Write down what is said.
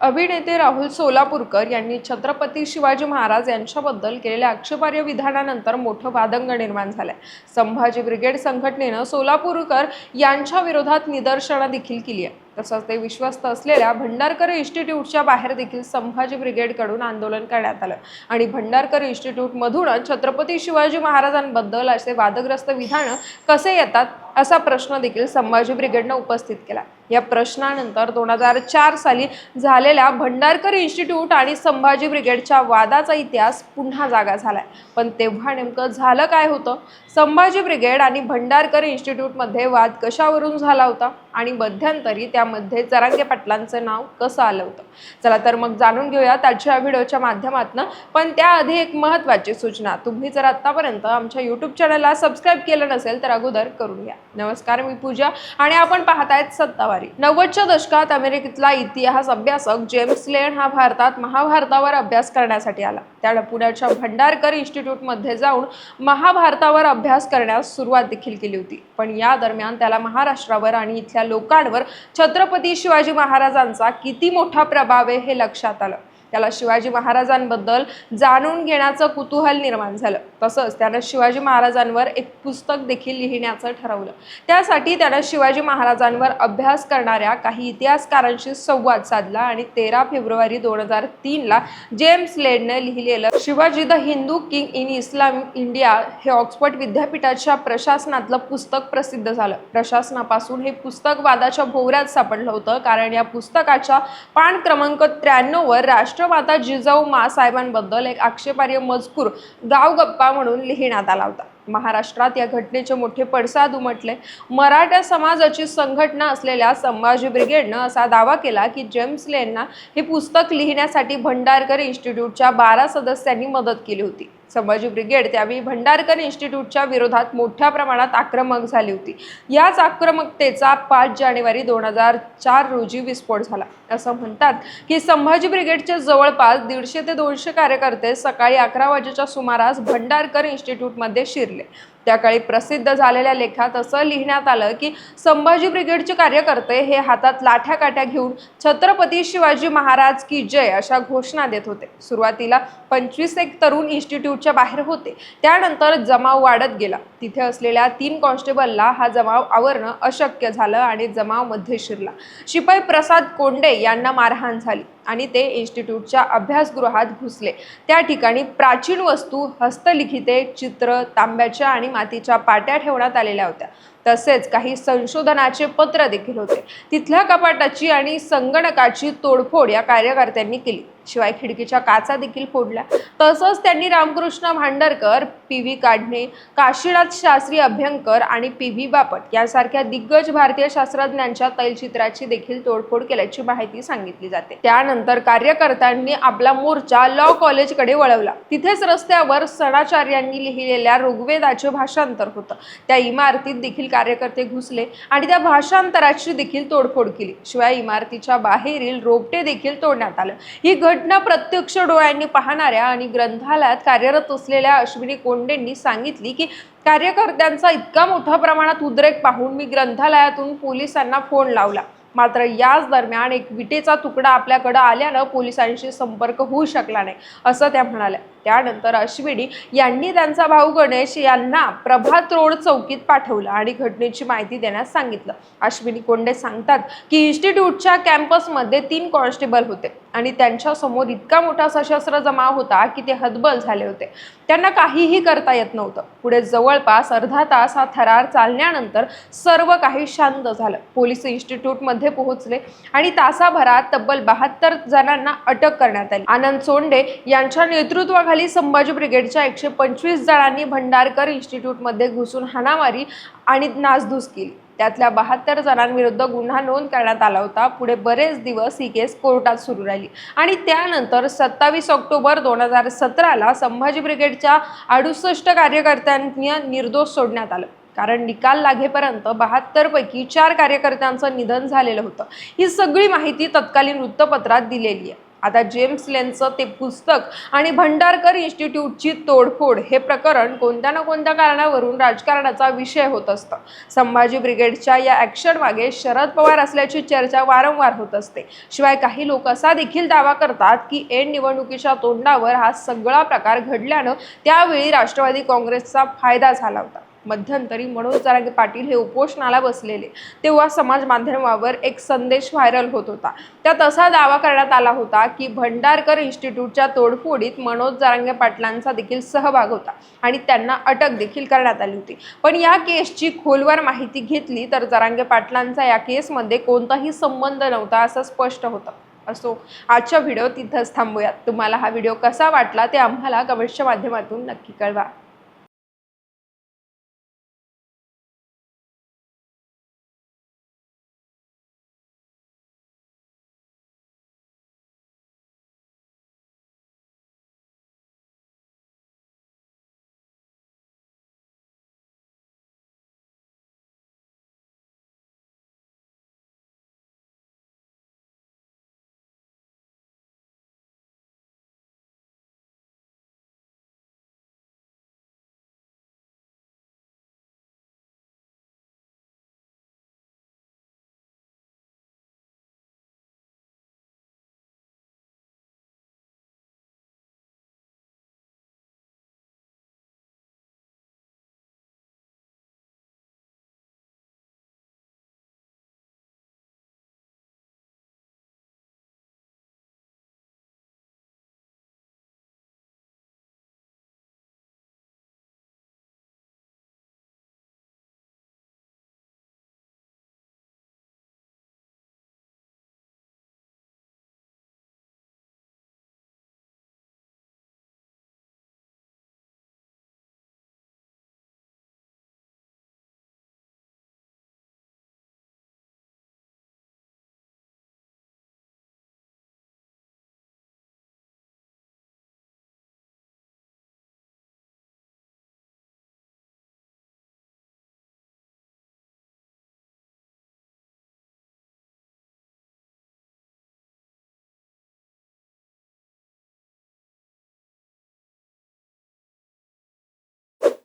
अभिनेते राहुल सोलापूरकर यांनी छत्रपती शिवाजी महाराज यांच्याबद्दल केलेल्या आक्षेपार्ह विधानानंतर मोठं वादंग निर्माण झालंय. संभाजी ब्रिगेड संघटनेनं सोलापूरकर यांच्या विरोधात निदर्शनं देखील केली आहे तसंच ते विश्वस्त असलेल्या भंडारकर इन्स्टिट्यूटच्या बाहेर देखील संभाजी ब्रिगेडकडून आंदोलन करण्यात आलं. आणि भंडारकर इन्स्टिट्यूटमधूनच छत्रपती शिवाजी महाराजांबद्दल असे वादग्रस्त विधानं कसे येतात असा प्रश्न देखील संभाजी ब्रिगेडनं उपस्थित केला. या प्रश्नानंतर दोन हजार चार साली झालेल्या भंडारकर इन्स्टिट्यूट आणि संभाजी ब्रिगेडच्या वादाचा इतिहास पुन्हा जागा झालाय. पण तेव्हा नेमकं झालं काय होतं? संभाजी ब्रिगेड आणि भंडारकर इन्स्टिट्यूटमध्ये वाद कशावरून झाला होता? आणि मध्यंतरी त्या यामध्ये जरांगे पाटलांचं नाव कसं आलं होतं? चला तर मग जाणून घेऊया त्याच्या व्हिडिओच्या माध्यमातून. पण त्याआधी एक महत्त्वाची सूचना तुम्ही जर आत्तापर्यंत आमच्या यूट्यूब चॅनलला सबस्क्राईब केलं नसेल तर अगोदर करून घ्या. नमस्कार मी पूजा आणि आपण पाहतायत सत्तावारी. नव्वदच्या दशकात अमेरिकेतला इतिहास अभ्यासक जेम्स लेन हा भारतात महाभारतावर अभ्यास करण्यासाठी आला. त्याला पुण्याच्या भंडारकर इन्स्टिट्यूटमध्ये जाऊन महाभारतावर अभ्यास करण्यास सुरुवात देखील केली होती. पण या दरम्यान त्याला महाराष्ट्रावर आणि इथल्या लोकांवर छत्रपती शिवाजी महाराजांचा किती मोठा प्रभाव आहे हे लक्षात आलं. त्याला शिवाजी महाराजांबद्दल जाणून घेण्याचं कुतूहल निर्माण झालं. तसंच त्यानं शिवाजी महाराजांवर एक पुस्तक देखील लिहिण्याचं ठरवलं. त्यासाठी त्यानं शिवाजी महाराजांवर अभ्यास करणाऱ्या काही इतिहासकारांशी संवाद साधला आणि तेरा फेब्रुवारी दोन हजार तीनला जेम्स लेडने लिहिलेलं Shivaji the Hindu king in Islam India हे ऑक्सफर्ड विद्यापीठाच्या प्रशासनातलं पुस्तक प्रसिद्ध झालं. प्रशासनापासून हे पुस्तक वादाच्या भोवऱ्यात सापडलं होतं. कारण या पुस्तकाच्या पान क्रमांक त्र्याण्णववर राष्ट्र राष्ट्रमाता जिजाऊ मा साहेबांबद्दल एक आक्षेपार्ह मजकूर गावगप्पा म्हणून लिहिण्यात आला होता. महाराष्ट्रात या घटनेचे मोठे पडसाद उमटले. मराठा समाजाची संघटना असलेल्या संभाजी ब्रिगेडनं असा दावा केला की जेम्स लेनना हे पुस्तक लिहिण्यासाठी भंडारकर इन्स्टिट्यूटच्या बारा सदस्यांनी मदत केली होती. संभाजी ब्रिगेड त्यावेळी भंडारकर इन्स्टिट्यूटच्या विरोधात मोठ्या प्रमाणात आक्रमक झाली होती. याच आक्रमकतेचा पाच जानेवारी दोन हजार चार रोजी विस्फोट झाला. असं म्हणतात की संभाजी ब्रिगेडच्या जवळपास दीडशे ते दोनशे कार्यकर्ते सकाळी अकरा वाजेच्या सुमारास भंडारकर इन्स्टिट्यूटमध्ये शिरले. त्या काळी प्रसिद्ध झालेल्या लेखात असं लिहिण्यात आलं की संभाजी ब्रिगेडचे कार्यकर्ते हे हातात लाठ्या काठ्या घेऊन छत्रपती शिवाजी महाराज की जय अशा घोषणा देत होते. सुरुवातीला पंचवीस एक तरुण इन्स्टिट्यूटच्या बाहेर होते. त्यानंतर जमाव वाढत गेला. तिथे असलेल्या तीन कॉन्स्टेबलला हा जमाव आवरणं अशक्य झालं आणि जमावमध्ये शिरला. शिपाई प्रसाद कोंडे यांना मारहाण झाली. आणि ते इन्स्टिट्यूटच्या अभ्यासगृहात घुसले. त्या ठिकाणी प्राचीन वस्तू हस्तलिखिते चित्र तांब्याच्या आणि मातीच्या पाट्या ठेवण्यात आलेल्या होत्या. तसेच काही संशोधनाचे पत्र देखील होते. तिथल्या कपाटाची आणि संगणकाची तोडफोड या कार्यकर्त्यांनी केली. शिवाय खिडकीच्या काचा देखील फोडल्या. तसंच त्यांनी रामकृष्ण भांडरकर पी व्ही काढणे काशीनाथ शास्त्री अभ्यंकर आणि पी व्ही बापट यासारख्या दिग्गज भारतीय शास्त्रज्ञांच्या तैलचित्राची देखील तोडफोड केल्याची माहिती सांगितली जाते. त्यानंतर कार्यकर्त्यांनी आपला मोर्चा लॉ कॉलेजकडे वळवला. तिथेच रस्त्यावर सणाचार्यांनी लिहिलेल्या ऋग्वेदाचे भाषांतर होतं. त्या इमारतीत देखील कार्यकर्ते घुसले आणि त्या भाषांतराची देखील तोडफोड केली. शिवाय इमारतीच्या बाहेरील रोपटे देखील तोडण्यात आलं. ही घटना प्रत्यक्ष डोळ्यांनी पाहणाऱ्या आणि ग्रंथालयात कार्यरत असलेल्या अश्विनी कोंडेंनी सांगितली की कार्यकर्त्यांचा इतका मोठ्या प्रमाणात उद्रेक पाहून मी ग्रंथालयातून पोलिसांना फोन लावला. मात्र याच दरम्यान एक विटेचा तुकडा आपल्याकडं आल्यानं पोलिसांशी संपर्क होऊ शकला नाही असं त्या म्हणाल्या. त्यानंतर अश्विनी यांनी त्यांचा भाऊ गणेश यांना प्रभात रोड चौकीत पाठवलं आणि घटनेची माहिती देण्यास सांगितलं. अश्विनी कोंडे सांगतात की इन्स्टिट्यूटच्या कॅम्पसमध्ये तीन कॉन्स्टेबल होते आणि त्यांच्यासमोर इतका मोठा सशस्त्र जमाव होता की ते हतबल झाले होते. त्यांना काहीही करता येत नव्हतं. पुढे जवळपास अर्धा तास हा थरार चालण्यानंतर सर्व काही शांत झालं. पोलीस इन्स्टिट्यूटमध्ये पोहोचले आणि तासाभरात तब्बल बहात्तर जणांना अटक करण्यात आली. आनंद सोंडे यांच्या नेतृत्वाखाली संभाजी ब्रिगेडच्या एकशे पंचवीस जणांनी भंडारकर इन्स्टिट्यूटमध्ये घुसून हाणामारी आणि नासधूस केली. त्यातल्या बहात्तर जणांविरुद्ध गुन्हा नोंद करण्यात आला होता. पुढे बरेच दिवस ही केस कोर्टात सुरू राहिली. आणि त्यानंतर सत्तावीस ऑक्टोबर दोन हजार सतराला संभाजी ब्रिगेडच्या अडुसष्ट कार्यकर्त्यांनी निर्दोष सोडण्यात आलं. कारण निकाल लागेपर्यंत बहात्तरपैकी चार कार्यकर्त्यांचं निधन झालेलं होतं. ही सगळी माहिती तत्कालीन वृत्तपत्रात दिलेली आहे. आता जेम्स लेनचं ते पुस्तक आणि भंडारकर इन्स्टिट्यूटची तोडफोड हे प्रकरण कोणत्या ना कोणत्या कारणावरून राजकारणाचा विषय होत असतं. संभाजी ब्रिगेडच्या या ॲक्शन मागे शरद पवार असल्याची चर्चा वारंवार होत असते. शिवाय काही लोक असा देखील दावा करतात की एन निवडणुकीच्या तोंडावर हा सगळा प्रकार घडल्यानं त्यावेळी राष्ट्रवादी काँग्रेसचा फायदा झाला होता. मध्यंतरी मनोज जरांगे पाटील हे उपोषणाला बसलेले. तेव्हा समाज माध्यमावर एक संदेश व्हायरल होत होता. त्यात असा दावा करण्यात आला होता की भंडारकर इन्स्टिट्यूटच्या तोडफोडीत मनोज जरांगे पाटलांचा देखील सहभाग होता आणि त्यांना अटक देखील करण्यात आली होती. पण या केसची खोलवर माहिती घेतली तर जरांगे पाटलांचा या केसमध्ये कोणताही संबंध नव्हता असं स्पष्ट होतं. असो आजच्या व्हिडिओ तिथंच थांबूयात. तुम्हाला हा व्हिडिओ कसा वाटला ते आम्हाला कमेंट्सच्या माध्यमातून नक्की कळवा.